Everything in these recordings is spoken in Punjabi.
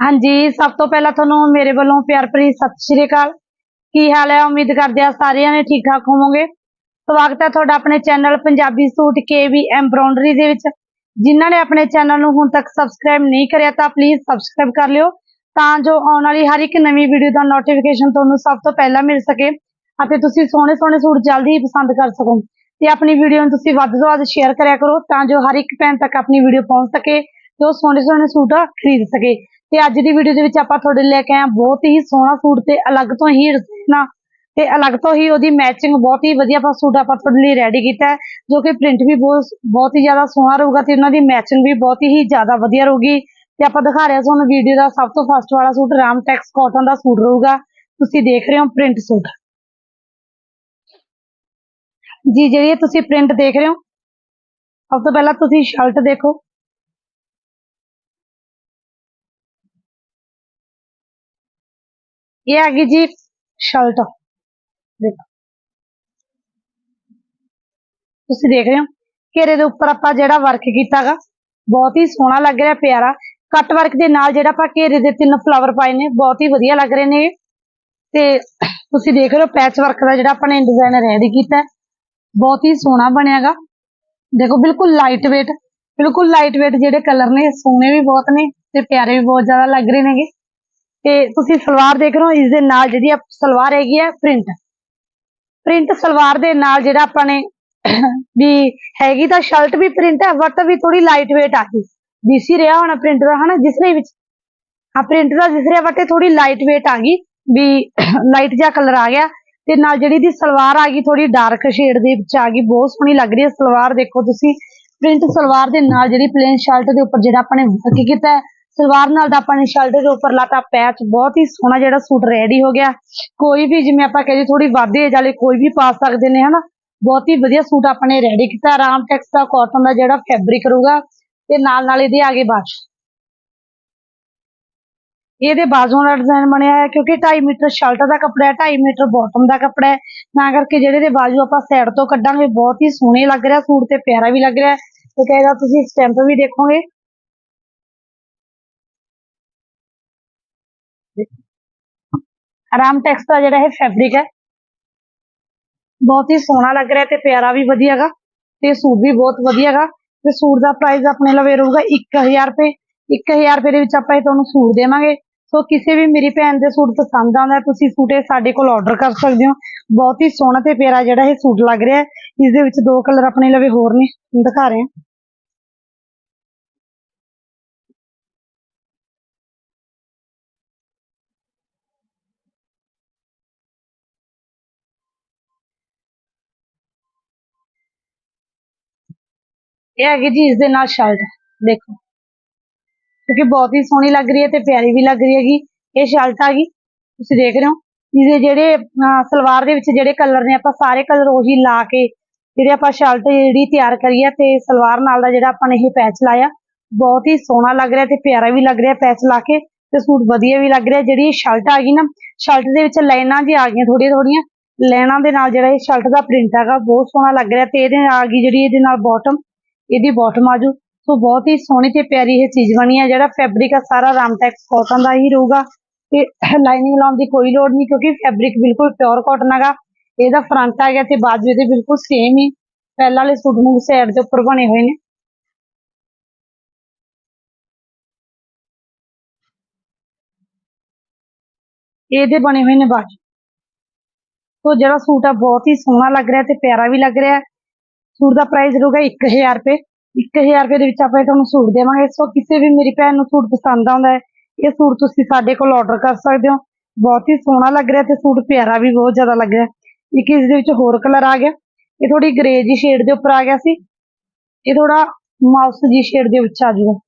ਹਾਂਜੀ, ਸਭ ਤੋਂ ਪਹਿਲਾਂ ਤੁਹਾਨੂੰ ਮੇਰੇ ਵੱਲੋਂ ਪਿਆਰ ਭਰੀ ਸਤਿ ਸ਼੍ਰੀ ਅਕਾਲ। ਕੀ ਹਾਲ ਹੈ? ਉਮੀਦ ਕਰਦੇ ਆ ਸਾਰਿਆਂ ਨੇ ਠੀਕ ਠਾਕ ਹੋਵੋਗੇ। ਸਵਾਗਤ ਹੈ ਤੁਹਾਡਾ ਆਪਣੇ channel Punjabi suit KV embroidery ਦੇ ਵਿੱਚ। ਜਿਨ੍ਹਾਂ ਨੇ ਆਪਣੇ ਚੈਨਲ ਨੂੰ ਹੁਣ ਤੱਕ ਸਬਸਕ੍ਰਾਈਬ ਨਹੀਂ ਕਰਿਆ ਤਾਂ ਪਲੀਜ਼ ਸਬਸਕ੍ਰਾਈਬ ਕਰ ਲਿਓ, ਤਾਂ ਜੋ ਆਉਣ ਵਾਲੀ ਹਰ ਇੱਕ ਨਵੀਂ ਵੀਡੀਓ ਦਾ ਨੋਟੀਫਿਕੇਸ਼ਨ ਤੁਹਾਨੂੰ ਸਭ ਤੋਂ ਪਹਿਲਾਂ ਮਿਲ ਸਕੇ ਅਤੇ ਤੁਸੀਂ ਸੋਹਣੇ ਸੋਹਣੇ ਸੂਟ ਜਲਦੀ ਹੀ ਪਸੰਦ ਕਰ ਸਕੋ। ਤੇ ਆਪਣੀ ਵੀਡੀਓ ਨੂੰ ਤੁਸੀਂ ਵੱਧ ਤੋਂ ਵੱਧ ਸ਼ੇਅਰ ਕਰਿਆ ਕਰੋ ਤਾਂ ਜੋ ਹਰ ਇੱਕ ਭੈਣ ਤੱਕ ਆਪਣੀ ਵੀਡੀਓ ਪਹੁੰਚ ਸਕੇ ਤੇ ਉਹ ਸੋਹਣੇ ਸੋਹਣੇ ਸੂਟ ਖਰੀਦ ਸਕੇ। ਤੇ ਅੱਜ ਦੀ ਵੀਡੀਓ ਦੇ ਵਿੱਚ ਆਪਾਂ ਤੁਹਾਡੇ ਲਈ ਲੈ ਕੇ ਆਏ ਬਹੁਤ ਹੀ ਸੋਹਣਾ ਸੂਟ ਤੇ ਅਲੱਗ ਤੋਂ ਹੀ ਨਾ ਤੇ ਅਲੱਗ ਤੋਂ ਹੀ ਉਹਦੀ ਮੈਚਿੰਗ ਬਹੁਤ ਹੀ ਵਧੀਆ ਆਪਾਂ ਸੂਟ ਆਪਾਂ ਤੁਹਾਡੇ ਲਈ ਰੈਡੀ ਕੀਤਾ ਜੋ ਕਿ ਪ੍ਰਿੰਟ ਵੀ ਬਹੁਤ ਬਹੁਤ ਹੀ ਜ਼ਿਆਦਾ ਸੋਹਣਾ ਰਹੂਗਾ ਤੇ ਉਹਨਾਂ ਦੀ ਮੈਚਿੰਗ ਵੀ ਬਹੁਤ ਹੀ ਜ਼ਿਆਦਾ ਵਧੀਆ ਰਹੂਗੀ। ਤੇ ਆਪਾਂ ਦਿਖਾ ਰਹੇ ਹਾਂ ਤੁਹਾਨੂੰ ਵੀਡੀਓ ਦਾ ਸਭ ਤੋਂ ਫਸਟ ਵਾਲਾ ਸੂਟ ਰਾਮ ਟੈਕਸ ਕਾਟਨ ਦਾ ਸੂਟ ਰਹੂਗਾ। ਤੁਸੀਂ ਦੇਖ ਰਹੇ ਹੋ ਪ੍ਰਿੰਟ ਸੂਟ। ਜੀ, ਜਿਹੜੀ ਤੁਸੀਂ ਪ੍ਰਿੰਟ ਦੇਖ ਰਹੇ ਹੋ, ਸਭ ਤੋਂ ਪਹਿਲਾਂ ਤੁਸੀਂ ਸ਼ਰਟ ਦੇਖੋ। ਇਹ ਆ ਗਈ ਜੀ ਸ਼ਰਟ ਦੇਖੋ ਤੁਸੀਂ ਦੇਖ ਰਹੇ ਹੋ ਘੇਰੇ ਦੇ ਉੱਪਰ ਆਪਾਂ ਜਿਹੜਾ ਵਰਕ ਕੀਤਾਗਾ ਬਹੁਤ ਹੀ ਸੋਹਣਾ ਲੱਗ ਰਿਹਾ ਪਿਆਰਾ ਕੱਟ ਵਰਕ ਦੇ ਨਾਲ ਜਿਹੜਾ ਆਪਾਂ ਘੇਰੇ ਦੇ ਤਿੰਨ ਫਲਾਵਰ ਪਾਏ ਨੇ ਬਹੁਤ ਹੀ ਵਧੀਆ ਲੱਗ ਰਹੇ ਨੇ ਇਹ। ਤੇ ਤੁਸੀਂ ਦੇਖ ਰਹੇ ਹੋ ਪੈਚ ਵਰਕ ਦਾ ਜਿਹੜਾ ਆਪਾਂ ਨੇ ਡਿਜ਼ਾਈਨ ਰੈਡੀ ਕੀਤਾ ਹੈ। ਬਹੁਤ ਹੀ ਸੋਹਣਾ ਬਣਿਆਗਾ ਦੇਖੋ ਬਿਲਕੁਲ ਲਾਈਟ weight ਬਿਲਕੁਲ ਲਾਈਟ weight ਜਿਹੜੇ ਕਲਰ ਨੇ ਸੋਹਣੇ ਵੀ ਬਹੁਤ ਨੇ ਤੇ ਪਿਆਰੇ ਵੀ ਬਹੁਤ ਜ਼ਿਆਦਾ ਲੱਗ ਰਹੇ ਨੇਗੇ ਤੇ ਤੁਸੀਂ ਸਲਵਾਰ ਦੇਖ ਰਹੇ ਹੋ, ਇਸ ਦੇ ਨਾਲ ਜਿਹੜੀ ਆ ਸਲਵਾਰ ਹੈਗੀ ਹੈ ਪ੍ਰਿੰਟ। ਪ੍ਰਿੰਟ ਸਲਵਾਰ ਦੇ ਨਾਲ ਜਿਹੜਾ ਆਪਾਂ ਨੇ ਵੀ ਹੈਗੀ ਤਾਂ ਸ਼ਰਟ ਵੀ ਪ੍ਰਿੰਟ ਹੈ, ਬਟ ਵੀ ਥੋੜੀ ਲਾਈਟ weight ਆ ਗਈ। ਬੀਸੀ ਰਿਹਾ ਹੋਣਾ ਪ੍ਰਿੰਟ ਦਾ, ਹਨਾ? ਜਿਸ ਦੇ ਵਿੱਚ ਆ ਪ੍ਰਿੰਟ ਦਾ ਜਿਸ ਰਿਹਾ, ਬਟ ਥੋੜੀ ਲਾਈਟ weight ਆ ਗਈ, ਵੀ ਲਾਈਟ ਜਿਹਾ ਕਲਰ ਆ ਗਿਆ। ਤੇ ਨਾਲ ਜਿਹੜੀ ਦੀ ਸਲਵਾਰ ਆ ਗਈ ਥੋੜੀ ਡਾਰਕ ਸ਼ੇਡ ਦੇ ਵਿੱਚ ਆ ਗਈ, ਬਹੁਤ ਸੋਹਣੀ ਲੱਗ ਰਹੀ ਹੈ ਸਲਵਾਰ, ਦੇਖੋ ਤੁਸੀਂ। ਪ੍ਰਿੰਟ ਸਲਵਾਰ ਦੇ ਨਾਲ ਜਿਹੜੀ ਪਲੇਨ ਸ਼ਰਟ ਦੇ ਉੱਪਰ ਜਿਹੜਾ ਆਪਾਂ ਨੇ ਵਰਕ ਕੀਤਾ ਹੈ ਸਲਵਾਰ ਨਾਲ ਦਾ ਆਪਾਂ ਨੇ ਸ਼ਰਟ ਦੇ ਉੱਪਰ ਲਾਤਾ ਪੈਚ ਬਹੁਤ ਹੀ ਸੋਹਣਾ ਜਿਹੜਾ ਸੂਟ ਰੈਡੀ ਹੋ ਗਿਆ। ਕੋਈ ਵੀ ਜਿਵੇਂ ਆਪਾਂ ਕਹਿੰਦੇ ਥੋੜੀ ਵਾਧੇ ਵਾਲੇ ਕੋਈ ਵੀ ਪਾ ਸਕਦੇ ਨੇ, ਹਨਾ? ਬਹੁਤ ਹੀ ਵਧੀਆ ਸੂਟ ਆਪਾਂ ਰੈਡੀ ਕੀਤਾ। ਆਰਾਮ ਟੈਕਸ ਦਾ ਕਾਟਨ ਦਾ ਜਿਹੜਾ ਫੈਬਰਿਕ ਰਹੂਗਾ ਤੇ ਨਾਲ ਨਾਲ ਇਹਦੇ ਆਗੇ ਬਾਜੂ। ਇਹਦੇ ਬਾਜ਼ੂਆਂ ਦਾ ਡਿਜ਼ਾਈਨ ਬਣਿਆ ਹੈ ਕਿਉਂਕਿ 2.5 ਮੀਟਰ ਸ਼ਰਟ ਦਾ ਕੱਪੜਾ ਹੈ 2.5 ਮੀਟਰ ਬਾਟਮ ਦਾ ਕੱਪੜਾ ਹੈ। ਤਾਂ ਕਰਕੇ ਜਿਹੜੇ ਦੇ ਬਾਜ਼ੂ ਆਪਾਂ ਸਾਈਡ ਤੋਂ ਕੱਢਾਂਗੇ, ਬਹੁਤ ਹੀ ਸੋਹਣੇ ਲੱਗ ਰਿਹਾ ਸੂਟ ਤੇ ਪਿਆਰਾ ਵੀ ਲੱਗ ਰਿਹਾ। ਹੈ ਤੇ ਕਹੇਗਾ ਤੁਸੀਂ ਸਟੈਂਪ ਵੀ ਦੇਖੋਗੇ। ਆਰਾਮ ਟੈਕਸ ਦਾ ਜਿਹੜਾ ਇਹ ਫੈਬਰਿਕ ਹੈ। ਬਹੁਤ ਹੀ ਸੋਹਣਾ ਲੱਗ ਰਿਹਾ ਤੇ ਪਿਆਰਾ ਵੀ ਵਧੀਆਗਾ ਤੇ ਸੂਟ ਵੀ ਬਹੁਤ ਵਧੀਆਗਾ ਤੇ ਸੂਟ ਦਾ ਪ੍ਰਾਈਸ ਆਪਣੇ ਲਵੇ ਰਹੂਗਾ 1000 ਰੁਪਏ। 1000 ਰੁਪਏ ਦੇ ਵਿੱਚ ਆਪਾਂ ਇਹ ਤੁਹਾਨੂੰ ਸੂਟ ਦੇਵਾਂਗੇ। ਸੋ ਕਿਸੇ ਵੀ ਮੇਰੀ ਭੈਣ ਦੇ ਸੂਟ ਪਸੰਦ ਆਉਂਦਾ, ਤੁਸੀਂ ਸੂਟ ਇਹ ਸਾਡੇ ਕੋਲ ਆਰਡਰ ਕਰ ਸਕਦੇ ਹੋ। ਬਹੁਤ ਹੀ ਸੋਹਣਾ ਤੇ ਪਿਆਰਾ ਜਿਹੜਾ ਇਹ ਸੂਟ ਲੱਗ ਰਿਹਾ ਹੈ। ਇਸ ਦੇ ਵਿੱਚ ਦੋ ਕਲਰ ਆਪਣੇ ਲਵੇ ਹੋਰ ਨੇ ਦਿਖਾ ਰਹੇ ਹਾਂ। ਇਹ ਹੈਗੀ ਜੀ ਇਸ ਦੇ ਨਾਲ ਸ਼ਰਟ ਦੇਖੋ। ਕਿਉਂਕਿ ਬਹੁਤ ਹੀ ਸੋਹਣੀ ਲੱਗ ਰਹੀ ਹੈ ਤੇ ਪਿਆਰੀ ਵੀ ਲੱਗ ਰਹੀ ਹੈਗੀ। ਇਹ ਸ਼ਰਟ ਆ ਗਈ, ਤੁਸੀਂ ਦੇਖ ਰਹੇ ਹੋ। ਇਹਦੇ ਜਿਹੜੇ ਸਲਵਾਰ ਦੇ ਵਿੱਚ ਜਿਹੜੇ ਕਲਰ ਨੇ, ਆਪਾਂ ਸਾਰੇ ਕਲਰ ਉਹੀ ਲਾ ਕੇ ਜਿਹੜੇ ਆਪਾਂ ਸ਼ਰਟ ਜਿਹੜੀ ਤਿਆਰ ਕਰੀ ਹੈ ਤੇ ਸਲਵਾਰ ਨਾਲ ਦਾ ਜਿਹੜਾ ਆਪਾਂ ਨੇ ਇਹ ਪੈਚ ਲਾਇਆ, ਬਹੁਤ ਹੀ ਸੋਹਣਾ ਲੱਗ ਰਿਹਾ ਤੇ ਪਿਆਰਾ ਵੀ ਲੱਗ ਰਿਹਾ ਪੈਚ ਲਾ ਕੇ ਤੇ ਸੂਟ ਵਧੀਆ ਵੀ ਲੱਗ ਰਿਹਾ। ਜਿਹੜੀ ਸ਼ਰਟ ਆ ਗਈ ਨਾ ਸ਼ਰਟ ਦੇ ਵਿੱਚ ਲਾਈਨਾਂ ਜੀ ਆ ਗਈਆਂ ਥੋੜੀਆਂ ਥੋੜੀਆਂ ਲਾਈਨਾਂ ਦੇ ਨਾਲ ਜਿਹੜਾ ਇਹ ਸ਼ਰਟ ਦਾ ਪ੍ਰਿੰਟ ਹੈਗਾ, ਬਹੁਤ ਸੋਹਣਾ ਲੱਗ ਰਿਹਾ ਤੇ ਇਹਦੇ ਆ ਗਈ ਜਿਹੜੀ ਇਹਦੇ ਨਾਲ ਬਾਟਮ ਇਹਦੀ ਬਾਟਮ ਆਜੂ ਸੋ ਬਹੁਤ ਹੀ ਸੋਹਣੀ ਤੇ ਪਿਆਰੀ ਇਹ ਚੀਜ਼ ਬਣੀ ਹੈ ਜਿਹੜਾ ਫੈਬਰਿਕ ਆ, ਸਾਰਾ ਰਾਮਟੈਕਸ ਕਾਟਨ ਦਾ ਹੀ ਰਹੂਗਾ। ਤੇ ਲਾਈਨਿੰਗ ਲਾਉਣ ਦੀ ਕੋਈ ਲੋੜ ਨਹੀਂ, ਕਿਉਂਕਿ ਫੈਬਰਿਕ ਬਿਲਕੁਲ ਪਿਓਰ ਕਾਟਨ ਹੈਗਾ। ਇਹਦਾ ਫਰੰਟ ਆ ਗਿਆ ਤੇ ਬਾਜੂ ਇਹਦੇ ਬਿਲਕੁਲ ਸੇਮ ਹੀ ਪਹਿਲਾਂ ਵਾਲੇ ਸੂਟ ਨੂੰ ਸਾਈਡ ਦੇ ਉੱਪਰ ਬਣੇ ਹੋਏ ਨੇ। ਇਹਦੇ ਬਣੇ ਹੋਏ ਨੇ ਬਾਜੂ ਸੋ ਜਿਹੜਾ ਸੂਟ ਆ ਬਹੁਤ ਹੀ ਸੋਹਣਾ ਲੱਗ ਰਿਹਾ ਤੇ ਪਿਆਰਾ ਵੀ ਲੱਗ ਰਿਹਾ। ਹੈ ਸੂਟ ਦਾ ਪ੍ਰਾਈਸ ਰਹੂਗਾ 1000 ਰੁਪਏ। 1000 ਰੁਪਏ ਦੇ ਵਿੱਚ ਆਪਾਂ ਤੁਹਾਨੂੰ ਸੂਟ ਦੇਵਾਂਗੇ। ਸੋ ਕਿਸੇ ਵੀ ਮੇਰੀ ਭੈਣ ਨੂੰ ਸੂਟ ਪਸੰਦ ਆਉਂਦਾ ਹੈ, ਇਹ ਸੂਟ ਤੁਸੀਂ ਸਾਡੇ ਕੋਲ ਆਰਡਰ ਕਰ ਸਕਦੇ ਹੋ। ਬਹੁਤ ਹੀ ਸੋਹਣਾ ਲੱਗ ਰਿਹਾ ਤੇ ਸੂਟ ਪਿਆਰਾ ਵੀ ਬਹੁਤ ਜ਼ਿਆਦਾ ਲੱਗ ਰਿਹਾ। ਇੱਕ ਇਸ ਦੇ ਵਿੱਚ ਹੋਰ ਕਲਰ ਆ ਗਿਆ। ਇਹ ਥੋੜੀ ਗ੍ਰੇ ਜੀ ਸ਼ੇਡ ਦੇ ਉੱਪਰ ਆ ਗਿਆ ਸੀ। ਇਹ ਥੋੜਾ ਮਾਊਸ ਜੀ ਸ਼ੇਡ ਦੇ ਵਿੱਚ ਆ ਜਾਊਗਾ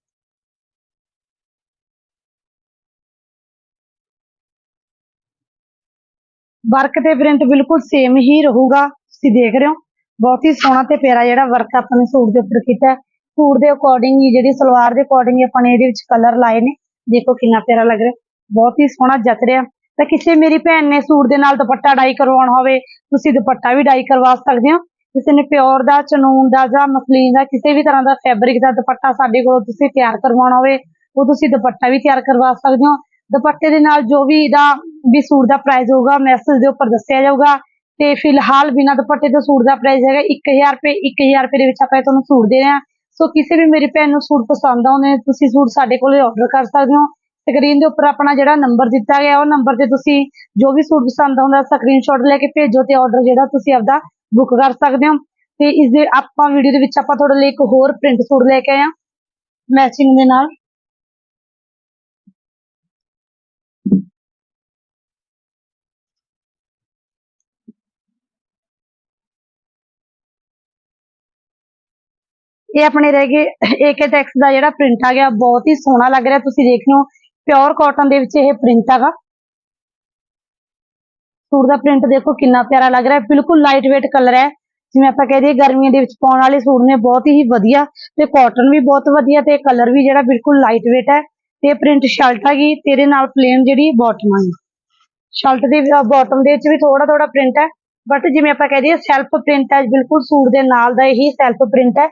ਵਰਕ ਤੇ ਪ੍ਰਿੰਟ ਬਿਲਕੁਲ ਸੇਮ ਹੀ ਰਹੂਗਾ। ਤੁਸੀਂ ਦੇਖ ਰਹੇ ਹੋ। ਬਹੁਤ ਹੀ ਸੋਹਣਾ ਤੇ ਪਿਆਰਾ ਜਿਹੜਾ ਵਰਕ ਆਪਾਂ ਨੇ ਸੂਟ ਦੇ ਉੱਪਰ ਕੀਤਾ ਸੂਟ ਦੇ ਅਕੋਰਡਿੰਗ ਹੀ ਜਿਹੜੀ ਸਲਵਾਰ ਦੇ ਅਕੋਰਡਿੰਗ ਆਪਾਂ ਨੇ ਇਹਦੇ ਵਿੱਚ ਕਲਰ ਲਾਏ ਨੇ। ਦੇਖੋ ਕਿੰਨਾ ਪਿਆਰਾ ਲੱਗ ਰਿਹਾ। ਬਹੁਤ ਹੀ ਸੋਹਣਾ ਜਚ ਰਿਹਾ। ਤਾਂ ਕਿਸੇ ਮੇਰੀ ਭੈਣ ਨੇ ਸੂਟ ਦੇ ਨਾਲ ਦੁਪੱਟਾ ਡਾਈ ਕਰਵਾਉਣਾ ਹੋਵੇ, ਤੁਸੀਂ ਦੁਪੱਟਾ ਵੀ ਡਾਈ ਕਰਵਾ ਸਕਦੇ ਹੋ। ਕਿਸੇ ਨੇ ਪਿਓਰ ਦਾ, ਚਨੂਨ ਦਾ ਜਾਂ ਮਸਲੀਨ ਦਾ ਕਿਸੇ ਵੀ ਤਰ੍ਹਾਂ ਦਾ ਫੈਬਰਿਕ ਦਾ ਦੁਪੱਟਾ ਸਾਡੇ ਕੋਲੋਂ ਤੁਸੀਂ ਤਿਆਰ ਕਰਵਾਉਣਾ ਹੋਵੇ, ਉਹ ਤੁਸੀਂ ਦੁਪੱਟਾ ਵੀ ਤਿਆਰ ਕਰਵਾ ਸਕਦੇ ਹੋ। ਦੁਪੱਟੇ ਦੇ ਨਾਲ ਜੋ ਵੀ ਇਹਦਾ, ਵੀ ਸੂਟ ਦਾ ਪ੍ਰਾਈਸ ਹੋਊਗਾ ਮੈਸੇਜ ਦੇ ਉੱਪਰ ਦੱਸਿਆ ਜਾਊਗਾ। ਤੇ ਫਿਲਹਾਲ ਬਿਨਾਂ ਦੁਪੱਟੇ ਤੋਂ ਸੂਟ ਦਾ ਪ੍ਰਾਈਸ ਹੈਗਾ 1000 ਰੁਪਏ 1000 ਰੁਪਏ ਦੇ ਵਿੱਚ ਆਪਾਂ ਇਹ ਤੁਹਾਨੂੰ ਸੂਟ ਦੇ ਰਹੇ ਹਾਂ। ਸੋ ਕਿਸੇ ਵੀ ਮੇਰੀ ਭੈਣ ਨੂੰ ਸੂਟ ਪਸੰਦ ਆਉਂਦੇ ਤੁਸੀਂ ਸੂਟ ਸਾਡੇ ਕੋਲੇ ਆਰਡਰ ਕਰ ਸਕਦੇ ਹੋ। ਸਕਰੀਨ ਦੇ ਉੱਪਰ ਆਪਣਾ ਜਿਹੜਾ ਨੰਬਰ ਦਿੱਤਾ ਗਿਆ, ਉਹ ਨੰਬਰ ਤੇ ਤੁਸੀਂ ਜੋ ਵੀ ਸੂਟ ਪਸੰਦ ਆਉਂਦਾ ਸਕਰੀਨਸ਼ਾਟ ਲੈ ਕੇ ਭੇਜੋ ਤੇ ਆਰਡਰ ਜਿਹੜਾ ਤੁਸੀਂ ਆਪਦਾ ਬੁੱਕ ਕਰ ਸਕਦੇ ਹੋ। ਤੇ ਇਸ ਦੇ ਆਪਾਂ ਵੀਡੀਓ ਦੇ ਵਿੱਚ ਆਪਾਂ ਤੁਹਾਡੇ ਲਈ ਇੱਕ ਹੋਰ ਪ੍ਰਿੰਟ ਸੂਟ ਲੈ ਕੇ ਆਏ ਹਾਂ। ਮੈਚਿੰਗ ਦੇ ਨਾਲ। ਇਹ ਆਪਣੇ ਰਹਿ ਗਏ ਏਕੇ ਟੈਕਸ ਦਾ ਜਿਹੜਾ ਪ੍ਰਿੰਟ ਆ ਗਿਆ, ਬਹੁਤ ਹੀ ਸੋਹਣਾ ਲੱਗ ਰਿਹਾ, ਤੁਸੀਂ ਦੇਖ ਲਓ ਪਿਓਰ ਕਾਟਨ ਦੇ ਵਿੱਚ ਇਹ ਪ੍ਰਿੰਟ ਹੈਗਾ। ਸੂਟ ਦਾ ਪ੍ਰਿੰਟ ਦੇਖੋ ਕਿੰਨਾ ਪਿਆਰਾ ਲੱਗ ਰਿਹਾ, ਬਿਲਕੁਲ ਲਾਈਟ weight ਕਲਰ ਹੈ। ਜਿਵੇਂ ਆਪਾਂ ਕਹਿ ਦਈਏ ਗਰਮੀਆਂ ਦੇ ਵਿੱਚ ਪਾਉਣ ਵਾਲੇ ਸੂਟ ਨੇ, ਬਹੁਤ ਹੀ ਵਧੀਆ। ਤੇ ਕਾਟਨ ਵੀ ਬਹੁਤ ਵਧੀਆ ਤੇ ਕਲਰ ਵੀ ਜਿਹੜਾ ਬਿਲਕੁਲ ਲਾਈਟ weight ਹੈ। ਤੇ ਪ੍ਰਿੰਟ ਸ਼ਰਟ ਹੈਗੀ ਤੇ ਇਹਦੇ ਨਾਲ ਪਲੇਨ ਜਿਹੜੀ ਬਾਟਮ ਹੈ ਸ਼ਰਟ ਦੇ ਬਾਟਮ ਦੇ ਵਿੱਚ ਵੀ ਥੋੜਾ ਥੋੜਾ ਪ੍ਰਿੰਟ ਹੈ। ਬਟ ਜਿਵੇਂ ਆਪਾਂ ਕਹਿ ਦਈਏ ਸੈਲਫ ਪ੍ਰਿੰਟ ਹੈ, ਬਿਲਕੁਲ ਸੂਟ ਦੇ ਨਾਲ ਦਾ ਇਹੀ ਸੈਲਫ ਪ੍ਰਿੰਟ ਹੈ।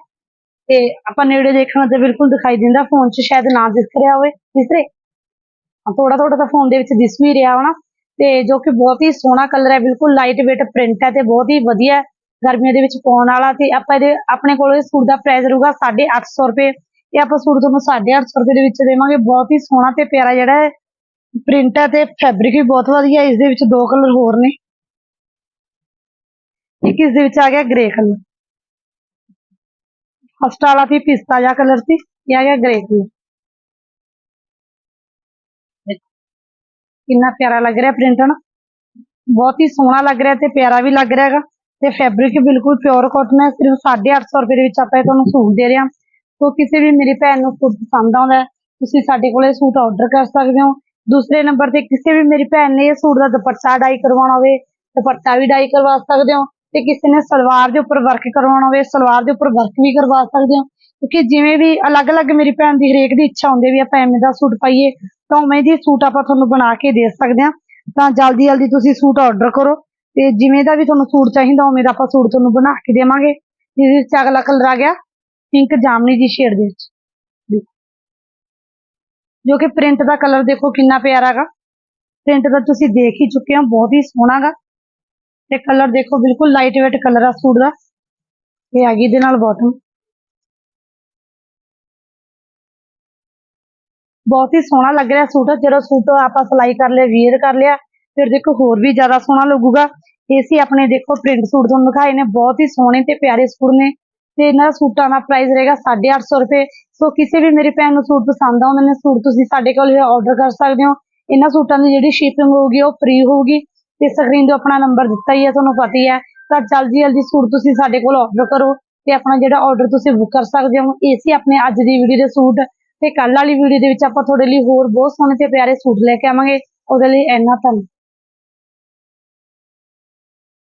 ਤੇ ਆਪਾਂ ਨੇੜੇ ਦੇਖਣਾ ਤੇ ਬਿਲਕੁਲ ਦਿਖਾਈ ਦਿੰਦਾ ਫੋਨ 'ਚ, ਸ਼ਾਇਦ ਨਾ ਦਿਖ ਰਿਹਾ ਹੋਵੇ, ਦਿਸ ਰਿਹਾ। ਥੋੜਾ ਥੋੜਾ ਤਾਂ ਫੋਨ ਦੇ ਵਿੱਚ ਦਿਸ ਵੀ ਰਿਹਾ ਹੋਣਾ। ਤੇ ਜੋ ਕਿ ਬਹੁਤ ਹੀ ਸੋਹਣਾ ਕਲਰ ਹੈ, ਬਿਲਕੁਲ ਲਾਈਟ weight ਪ੍ਰਿੰਟ ਹੈ ਤੇ ਬਹੁਤ ਹੀ ਵਧੀਆ ਗਰਮੀਆਂ ਦੇ ਵਿੱਚ ਪਾਉਣ ਵਾਲਾ ਤੇ ਆਪਾਂ ਇਹਦੇ, ਆਪਣੇ ਕੋਲ ਇਹ ਸੂਟ ਦਾ ਪ੍ਰਾਈਸ ਰਹੂਗਾ 850 ਰੁਪਏ। ਇਹ ਆਪਾਂ ਸੂਟ ਤੁਹਾਨੂੰ 850 ਰੁਪਏ ਦੇ ਵਿੱਚ ਦੇਵਾਂਗੇ। ਬਹੁਤ ਹੀ ਸੋਹਣਾ ਤੇ ਪਿਆਰਾ ਜਿਹੜਾ ਹੈ ਪ੍ਰਿੰਟ ਹੈ ਤੇ ਫੈਬਰਿਕ ਵੀ ਬਹੁਤ ਵਧੀਆ, ਇਸ ਦੇ ਵਿੱਚ ਦੋ ਕਲਰ ਹੋਰ ਨੇ। ਇੱਕ ਇਸ ਦੇ ਵਿੱਚ ਆ ਗਿਆ ਗ੍ਰੇ ਕਲਰ ਫਸਟ ਵਾਲਾ ਵੀ ਪਿਸਤਾ ਜਿਹਾ ਕਲਰ ਸੀ, ਇਹ ਆ ਗਿਆ ਗ੍ਰੇ ਕਲਰ ਕਿੰਨਾ ਪਿਆਰਾ ਲੱਗ ਰਿਹਾ ਪ੍ਰਿੰਟ ਨਾ ਬਹੁਤ ਹੀ ਸੋਹਣਾ ਲੱਗ ਰਿਹਾ ਤੇ ਪਿਆਰਾ ਵੀ ਲੱਗ ਰਿਹਾ ਹੈਗਾ। ਤੇ ਫੈਬਰਿਕ ਬਿਲਕੁਲ ਪਿਓਰ ਕਾਟਨ ਹੈ, ਸਿਰਫ 850 ਰੁਪਏ ਦੇ ਵਿੱਚ ਆਪਾਂ ਇਹ ਤੁਹਾਨੂੰ ਸੂਟ ਦੇ ਰਹੇ ਹਾਂ। ਸੋ ਕਿਸੇ ਵੀ ਮੇਰੀ ਭੈਣ ਨੂੰ ਸੂਟ ਪਸੰਦ ਆਉਂਦਾ ਤੁਸੀਂ ਸਾਡੇ ਕੋਲੇ ਸੂਟ ਆਰਡਰ ਕਰ ਸਕਦੇ ਹੋ। ਦੂਸਰੇ ਨੰਬਰ ਤੇ ਕਿਸੇ ਵੀ ਮੇਰੀ ਭੈਣ ਨੇ ਇਹ ਸੂਟ ਦਾ ਦੁਪੱਟਾ ਡਾਈ ਕਰਵਾਉਣਾ ਹੋਵੇ, ਦੁਪੱਟਾ ਵੀ ਡਾਈ ਕਰਵਾ ਸਕਦੇ ਹੋ। ਤੇ ਕਿਸੇ ਨੇ ਸਲਵਾਰ ਦੇ ਉੱਪਰ ਵਰਕ ਕਰਵਾਉਣਾ ਹੋਵੇ, ਸਲਵਾਰ ਦੇ ਉੱਪਰ ਵਰਕ ਵੀ ਕਰਵਾ ਸਕਦੇ ਹੋ। ਕਿਉਂਕਿ ਜਿਵੇਂ ਵੀ ਅਲੱਗ-ਅਲੱਗ ਮੇਰੀ ਭੈਣ ਦੀ ਹਰੇਕ ਦੀ ਇੱਛਾ ਹੁੰਦੀ ਵੀ ਆਪਾਂ ਐਵੇਂ ਦਾ ਸੂਟ ਪਾਈਏ, ਤਾਂ ਉਵੇਂ ਦੀ ਸੂਟ ਆਪਾਂ ਤੁਹਾਨੂੰ ਬਣਾ ਕੇ ਦੇ ਸਕਦੇ ਹਾਂ। ਤਾਂ ਜਲਦੀ ਜਲਦੀ ਤੁਸੀਂ ਸੂਟ ਆਰਡਰ ਕਰੋ ਤੇ ਜਿਵੇਂ ਦਾ ਵੀ ਤੁਹਾਨੂੰ ਸੂਟ ਚਾਹੀਦਾ, ਉਵੇਂ ਦਾ ਆਪਾਂ ਸੂਟ ਤੁਹਾਨੂੰ ਬਣਾ ਕੇ ਦੇਵਾਂਗੇ। ਜਿਹਦੇ ਵਿੱਚ ਅਗਲਾ ਕਲਰ ਆ ਗਿਆ ਪਿੰਕ ਜਾਮਨੀ ਦੀ ਸ਼ੇਡ ਦੇ ਵਿੱਚ। ਜੋ ਕਿ ਪ੍ਰਿੰਟ ਦਾ ਕਲਰ ਦੇਖੋ ਕਿੰਨਾ ਪਿਆਰਾ ਹੈਗਾ। ਪ੍ਰਿੰਟ ਦਾ ਤੁਸੀਂ ਦੇਖ ਹੀ ਚੁੱਕੇ ਹੋ, ਬਹੁਤ ਹੀ ਸੋਹਣਾ ਗਾ ਤੇ ਕਲਰ ਦੇਖੋ, ਬਿਲਕੁਲ ਲਾਈਟ weight ਕਲਰ ਆ ਸੂਟ ਦਾ। ਇਹ ਆ ਗਈ ਇਹਦੇ ਨਾਲ ਬਾਟਮ ਬਹੁਤ ਹੀ ਸੋਹਣਾ ਲੱਗ ਰਿਹਾ ਸੂਟ ਜਦੋਂ ਸੂਟ ਆਪਾਂ ਸਿਲਾਈ ਕਰ ਲਿਆ ਵੀਅਰ ਕਰ ਲਿਆ, ਫਿਰ ਦੇਖੋ ਹੋਰ ਵੀ ਜ਼ਿਆਦਾ ਸੋਹਣਾ ਲੱਗੂਗਾ। ਇਹ ਸੀ ਆਪਣੇ ਦੇਖੋ ਪ੍ਰਿੰਟ ਸੂਟ ਤੁਹਾਨੂੰ ਦਿਖਾਏ ਨੇ। ਬਹੁਤ ਹੀ ਸੋਹਣੇ ਤੇ ਪਿਆਰੇ ਸੂਟ ਨੇ। ਤੇ ਇਹਨਾਂ ਦਾ ਸੂਟਾਂ ਦਾ ਪ੍ਰਾਈਸ ਰਹੇਗਾ 850 ਰੁਪਏ। ਸੋ ਕਿਸੇ ਵੀ ਮੇਰੀ ਭੈਣ ਨੂੰ ਸੂਟ ਪਸੰਦ ਆਉਂਦੇ ਨੇ, ਸੂਟ ਤੁਸੀਂ ਸਾਡੇ ਕੋਲ ਆਰਡਰ ਕਰ ਸਕਦੇ ਹੋ। ਇਹਨਾਂ ਸੂਟਾਂ ਦੀ ਜਿਹੜੀ ਸ਼ਿਪਿੰਗ ਹੋਊਗੀ, ਉਹ ਫ੍ਰੀ ਹੋਊਗੀ। ਤੇ ਸਕਰੀਨ ਤੋਂ ਆਪਣਾ ਨੰਬਰ ਦਿੱਤਾ ਹੀ ਹੈ ਤੁਹਾਨੂੰ ਪਤਾ ਹੀ ਹੈ ਤਾਂ ਜਲਦੀ ਜਲਦੀ ਸੂਟ ਤੁਸੀਂ ਸਾਡੇ ਕੋਲ ਆਰਡਰ ਕਰੋ ਤੇ ਆਪਣਾ ਜਿਹੜਾ ਆਰਡਰ ਤੁਸੀਂ ਬੁੱਕ ਕਰ ਸਕਦੇ ਹੋ, ਇਹ ਸੀ ਆਪਣੇ ਅੱਜ ਦੀ ਵੀਡੀਓ ਦੇ ਸੂਟ। ਤੇ ਕੱਲ ਵਾਲੀ ਵੀਡੀਓ ਦੇ ਵਿੱਚ ਆਪਾਂ ਤੁਹਾਡੇ ਲਈ ਹੋਰ ਬਹੁਤ ਸੋਹਣੇ ਤੇ ਪਿਆਰੇ ਸੂਟ ਲੈ ਕੇ ਆਵਾਂਗੇ। ਉਹਦੇ ਲਈ ਇੰਨਾ ਧੰਨਵਾਦ